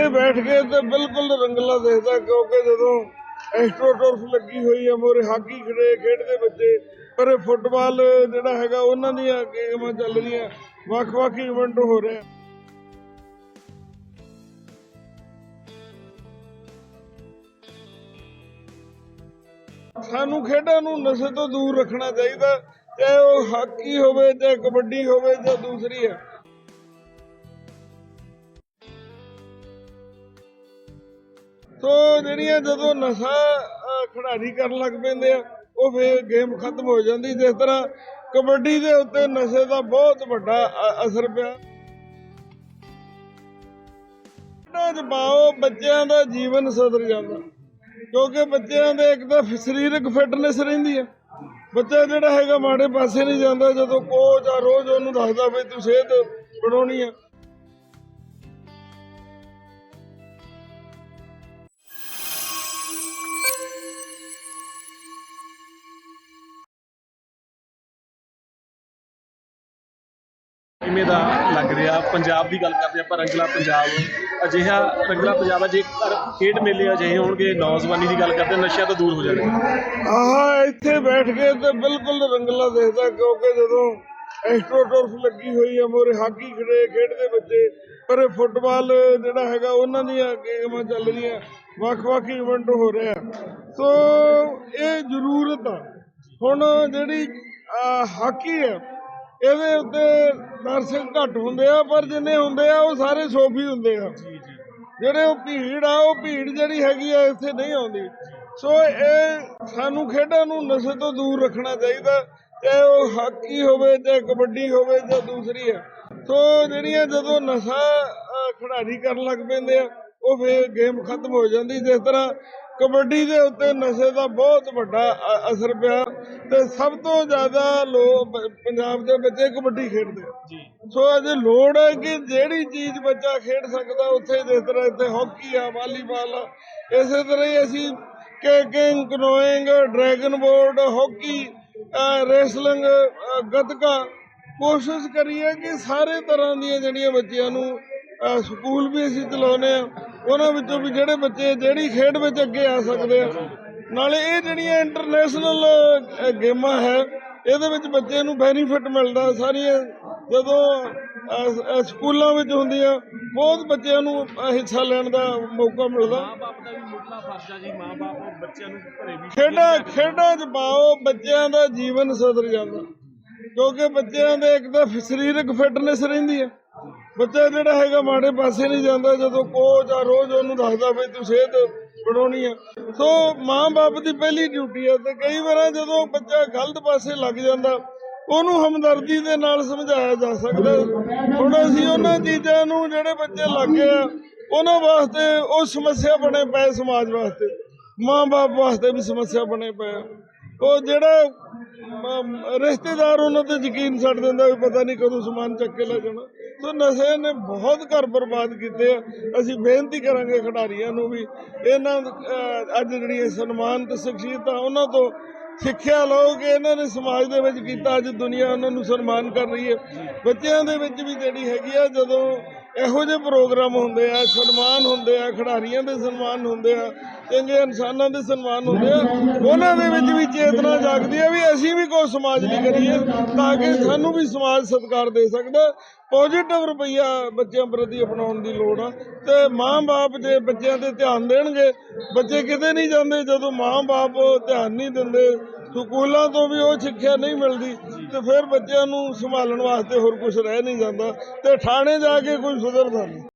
ਇੱਥੇ ਬੈਠ ਕੇ ਤੇ ਬਿਲਕੁਲ ਰੰਗਲਾ ਦਿਖਦਾ ਕਿਉਂਕਿ ਜਦੋਂ ਐਸਟ੍ਰੋਟਰਫ ਲੱਗੀ ਹੋਈ ਹੈ ਮੋਰੇ ਹਾਕੀ ਖੜੇ ਖੇਡਦੇ ਬੱਚੇ, ਪਰ ਫੁੱਟਬਾਲ ਜਿਹੜਾ ਹੈਗਾ ਉਹਨਾਂ ਦੀਆਂ ਗੇਮਾਂ ਚੱਲ ਰਹੀਆਂ ਵੱਖ-ਵੱਖ ਇਵੈਂਟ ਹੋ ਰਹੇ ਸਾਨੂੰ ਖੇਡਾਂ ਨੂੰ ਨਸ਼ੇ ਤੋਂ ਦੂਰ ਰੱਖਣਾ ਚਾਹੀਦਾ, ਚਾਹੇ ਉਹ ਹਾਕੀ ਹੋਵੇ, ਚਾਹੇ ਕਬੱਡੀ ਹੋਵੇ ਜਾਂ ਦੂਸਰੀ ਹੈ ਸੋ ਜਿਹੜੀਆਂ ਜਦੋਂ ਨਸ਼ਾ ਖਿਡਾਰੀ ਕਰਨ ਲੱਗ ਪੈਂਦੇ ਆ, ਉਹ ਫੇਰ ਗੇਮ ਖਤਮ ਹੋ ਜਾਂਦੀ। ਜਿਸ ਤਰ੍ਹਾਂ ਕਬੱਡੀ ਦੇ ਉੱਤੇ ਨਸ਼ੇ ਦਾ ਬਹੁਤ ਵੱਡਾ ਅਸਰ ਪਿਆ। ਖੇਡਾਂ 'ਚ ਬੱਚਿਆਂ ਦਾ ਜੀਵਨ ਸੁਧਰ ਜਾਂਦਾ। ਕਿਉਂਕਿ ਬੱਚਿਆਂ ਦੇ ਇੱਕ ਤਾਂ ਸਰੀਰਕ ਫਿਟਨੈਸ ਰਹਿੰਦੀ ਹੈ ਬੱਚਾ ਜਿਹੜਾ ਹੈਗਾ ਮਾੜੇ ਪਾਸੇ ਨਹੀਂ ਜਾਂਦਾ, ਜਦੋਂ ਕੋਚ ਆ, ਰੋਜ਼ ਉਹਨੂੰ ਦੱਸਦਾ ਵੀ ਤੂੰ ਸਿਹਤ ਬਣਾਉਣੀ ਆ। ਕਿਵੇਂ ਦਾ ਲੱਗ ਰਿਹਾ? ਪੰਜਾਬ ਦੀ ਗੱਲ ਕਰਦੇ ਆਪਾਂ, ਰੰਗਲਾ ਪੰਜਾਬ। ਅਜਿਹਾ ਰੰਗਲਾ ਪੰਜਾਬ ਹੈ ਜੇਕਰ ਖੇਡ ਮੇਲੇ ਅਜਿਹੇ ਹੋਣਗੇ, ਨੌਜਵਾਨੀ ਦੀ ਗੱਲ ਕਰਦੇ, ਨਸ਼ਿਆਂ ਤੋਂ ਦੂਰ ਹੋ ਜਾਣਗੇ। ਆਹ, ਇੱਥੇ ਬੈਠ ਕੇ ਤੇ ਬਿਲਕੁਲ ਰੰਗਲਾ ਦੇਖਦਾ, ਕਿਉਂਕਿ ਜਦੋਂ ਐਸਟ੍ਰੋਟਰਫ ਲੱਗੀ ਹੋਈ ਹੈ ਮੋਰੇ ਹਾਕੀ ਖੜੇ ਖੇਡਦੇ ਬੱਚੇ, ਪਰ ਇਹ ਫੁੱਟਬਾਲ ਜਿਹੜਾ ਹੈਗਾ, ਉਹਨਾਂ ਦੀਆਂ ਗੇਮਾਂ ਚੱਲ ਰਹੀਆਂ, ਵੱਖ-ਵੱਖ ਇਵੈਂਟ ਹੋ ਰਿਹਾ ਸੋ ਇਹ ਜ਼ਰੂਰਤ ਆ। ਹੁਣ ਜਿਹੜੀ ਹਾਕੀ ਹੈ ਇਹਦੇ ਉੱਤੇ ਦਰਸ਼ਕ ਘੱਟ ਹੁੰਦੇ ਆ ਪਰ ਜਿੰਨੇ ਹੁੰਦੇ ਆ ਉਹ ਸਾਰੇ ਸੋਫੀ ਹੁੰਦੇ ਆ। ਜਿਹੜੇ ਉਹ ਭੀੜ ਆ ਉਹ ਭੀੜ ਜਿਹੜੀ ਹੈਗੀ ਆ ਇੱਥੇ ਨਹੀਂ ਆਉਂਦੀ। ਸੋ ਇਹ ਸਾਨੂੰ ਖੇਡਾਂ ਨੂੰ ਨਸ਼ੇ ਤੋਂ ਦੂਰ ਰੱਖਣਾ ਚਾਹੀਦਾ ਚਾਹੇ ਉਹ ਹਾਕੀ ਹੋਵੇ ਚਾਹੇ ਕਬੱਡੀ ਹੋਵੇ ਜਾਂ ਦੂਸਰੀ ਹੈ ਸੋ ਜਿਹੜੀਆਂ ਜਦੋਂ ਨਸ਼ਾ ਖਿਡਾਰੀ ਕਰਨ ਲੱਗ ਪੈਂਦੇ ਆ ਉਹ ਫੇਰ ਗੇਮ ਖਤਮ ਹੋ ਜਾਂਦੀ ਜਿਸ ਤਰ੍ਹਾਂ ਕਬੱਡੀ ਦੇ ਉੱਤੇ ਨਸ਼ੇ ਦਾ ਬਹੁਤ ਵੱਡਾ ਅਸਰ ਪਿਆ ਤੇ ਸਭ ਤੋਂ ਜ਼ਿਆਦਾ ਲੋਕ ਪੰਜਾਬ ਦੇ ਬੱਚੇ ਕਬੱਡੀ ਖੇਡਦੇ ਆ। ਸੋ ਅੱਜ ਲੋੜ ਹੈ ਕਿ ਜਿਹੜੀ ਚੀਜ਼ ਬੱਚਾ ਖੇਡ ਸਕਦਾ ਉੱਥੇ ਜਿਸ ਤਰ੍ਹਾਂ ਇੱਥੇ ਹਾਕੀ ਆ ਵਾਲੀਬਾਲ ਆ ਇਸੇ ਤਰ੍ਹਾਂ ਹੀ ਅਸੀਂ kayaking canoeing dragon board hockey wrestling gatka ਕੋਸ਼ਿਸ਼ ਕਰੀਏ ਕਿ ਸਾਰੇ ਤਰ੍ਹਾਂ ਦੀਆਂ ਜਿਹੜੀਆਂ ਬੱਚਿਆਂ ਨੂੰ ਸਕੂਲ ਵੀ ਅਸੀਂ ਚਲਾਉਂਦੇ ਆ ਉਹਨਾਂ ਵਿੱਚੋਂ ਵੀ ਜਿਹੜੇ ਬੱਚੇ ਜਿਹੜੀ ਖੇਡ ਵਿੱਚ ਅੱਗੇ ਆ ਸਕਦੇ ਆ। ਨਾਲੇ ਇਹ ਜਿਹੜੀਆਂ ਇੰਟਰਨੈਸ਼ਨਲ ਗੇਮਾਂ ਹੈ ਇਹਦੇ ਵਿੱਚ ਬੱਚੇ ਨੂੰ ਬੈਨੀਫਿਟ ਮਿਲਦਾ ਸਾਰੀਆਂ। ਜਦੋਂ ਸਕੂਲਾਂ ਵਿੱਚ ਹੁੰਦੀਆਂ ਬਹੁਤ ਬੱਚਿਆਂ ਨੂੰ ਹਿੱਸਾ ਲੈਣ ਦਾ ਮੌਕਾ ਮਿਲਦਾ। ਮਾਂ-ਬਾਪ ਦਾ ਵੀ ਮੁੱਢਲਾ ਫਰਜ਼ ਆ ਜੀ ਮਾਂ-ਬਾਪ ਬੱਚਿਆਂ ਨੂੰ ਘਰੇ ਵੀ ਖੇਡਾਂ ਖੇਡਾਂ 'ਚ ਪਾਓ ਬੱਚਿਆਂ ਦਾ ਜੀਵਨ ਸੁਧਰ ਜਾਂਦਾ। ਕਿਉਂਕਿ ਬੱਚਿਆਂ ਦੇ ਇੱਕ ਤਾਂ ਸਰੀਰਕ ਫਿਟਨੈਸ ਰਹਿੰਦੀ ਹੈ ਬੱਚਾ ਜਿਹੜਾ ਹੈਗਾ ਮਾੜੇ ਪਾਸੇ ਨਹੀਂ ਜਾਂਦਾ, ਜਦੋਂ ਕੋਚ ਆ ਰੋਜ਼ ਉਹਨੂੰ ਦੱਸਦਾ ਵੀ ਤੂੰ ਸਿਹਤ ਬਣਾਉਣੀ ਆ। ਸੋ ਮਾਂ-ਬਾਪ ਦੀ ਪਹਿਲੀ ਡਿਊਟੀ ਹੈ ਤੇ ਕਈ ਵਾਰ ਜਦੋਂ ਬੱਚਾ ਗਲਤ ਪਾਸੇ ਲੱਗ ਜਾਂਦਾ, ਉਹਨੂੰ ਹਮਦਰਦੀ ਦੇ ਨਾਲ ਸਮਝਾਇਆ ਜਾ ਸਕਦਾ ਹੁਣ ਅਸੀਂ ਉਹਨਾਂ ਚੀਜ਼ਾਂ ਨੂੰ ਜਿਹੜੇ ਬੱਚੇ ਲੱਗੇ ਆ, ਉਹਨਾਂ ਵਾਸਤੇ ਉਹ ਸਮੱਸਿਆ ਬਣੇ ਪਏ ਸਮਾਜ ਵਾਸਤੇ। ਮਾਂ-ਬਾਪ ਵਾਸਤੇ ਵੀ ਸਮੱਸਿਆ ਬਣੇ ਪਏ ਆ। ਉਹ ਜਿਹੜਾ ਰਿਸ਼ਤੇਦਾਰ ਉਹਨਾਂ ਤੇ ਯਕੀਨ ਛੱਡ ਦਿੰਦਾ ਵੀ ਪਤਾ ਨਹੀਂ ਕਦੋਂ ਸਮਾਨ ਚੱਕ ਕੇ ਲੈ ਜਾਣਾ। ਸੋ ਨਸ਼ੇ ਨੇ ਬਹੁਤ ਘਰ ਬਰਬਾਦ ਕੀਤੇ ਆ। ਅਸੀਂ ਬੇਨਤੀ ਕਰਾਂਗੇ ਖਿਡਾਰੀਆਂ ਨੂੰ ਵੀ ਇਹਨਾਂ ਅੱਜ ਜਿਹੜੀ ਸਨਮਾਨ ਜਿਹੜੀਆਂ ਸ਼ਖਸੀਅਤ ਆ ਉਹਨਾਂ ਤੋਂ ਸਿੱਖਿਆ ਲਓ ਕਿ ਇਹਨਾਂ ਨੇ ਸਮਾਜ ਦੇ ਵਿੱਚ ਕੀਤਾ, ਅੱਜ ਦੁਨੀਆ ਉਹਨਾਂ ਨੂੰ ਸਨਮਾਨ ਕਰ ਰਹੀ ਹੈ। ਬੱਚਿਆਂ ਦੇ ਵਿੱਚ ਵੀ ਜਿਹੜੀ ਹੈਗੀ ਆ, ਜਦੋਂ ਇਹੋ ਜਿਹੇ ਪ੍ਰੋਗਰਾਮ ਹੁੰਦੇ ਆ, ਸਨਮਾਨ ਹੁੰਦੇ ਆ, ਖਿਡਾਰੀਆਂ ਦੇ ਸਨਮਾਨ ਹੁੰਦੇ ਆ ਚੰਗੇ ਇਨਸਾਨਾਂ ਦੇ ਸਨਮਾਨ ਹੁੰਦੇ ਆ। ਉਹਨਾਂ ਦੇ ਵਿੱਚ ਵੀ ਚੇਤਨਾ ਜਾਗਦੀ ਆ ਵੀ ਅਸੀਂ ਵੀ ਕੋਈ ਸਮਾਜ ਲਈ ਕਰੀਏ ਤਾਂ ਕਿ ਸਾਨੂੰ ਵੀ ਸਮਾਜ ਸਤਿਕਾਰ ਦੇ ਸਕਦਾ। ਪੋਜ਼ਿਟਿਵ ਰੁਪਈਆ ਬੱਚਿਆਂ ਪ੍ਰਤੀ ਅਪਣਾਉਣ ਦੀ ਲੋੜ ਆ ਤੇ ਮਾਂ-ਬਾਪ ਜੇ ਬੱਚਿਆਂ ਤੇ ਧਿਆਨ ਦੇਣਗੇ, ਬੱਚੇ ਕਿਤੇ ਨਹੀਂ ਜਾਂਦੇ ਜਦੋਂ ਮਾਂ-ਬਾਪ ਧਿਆਨ ਨਹੀਂ ਦਿੰਦੇ, ਸਕੂਲਾਂ ਤੋਂ ਵੀ ਉਹ ਸਿੱਖਿਆ ਨਹੀਂ ਮਿਲਦੀ ਤੇ ਫਿਰ ਬੱਚਿਆਂ ਨੂੰ ਸੰਭਾਲਣ ਵਾਸਤੇ ਹੋਰ ਕੁਝ ਰਹਿ ਨਹੀਂ ਜਾਂਦਾ ਤੇ ਥਾਣੇ ਜਾ ਕੇ ਕੋਈ ਸੁਧਰਦਾ ਨਹੀਂ।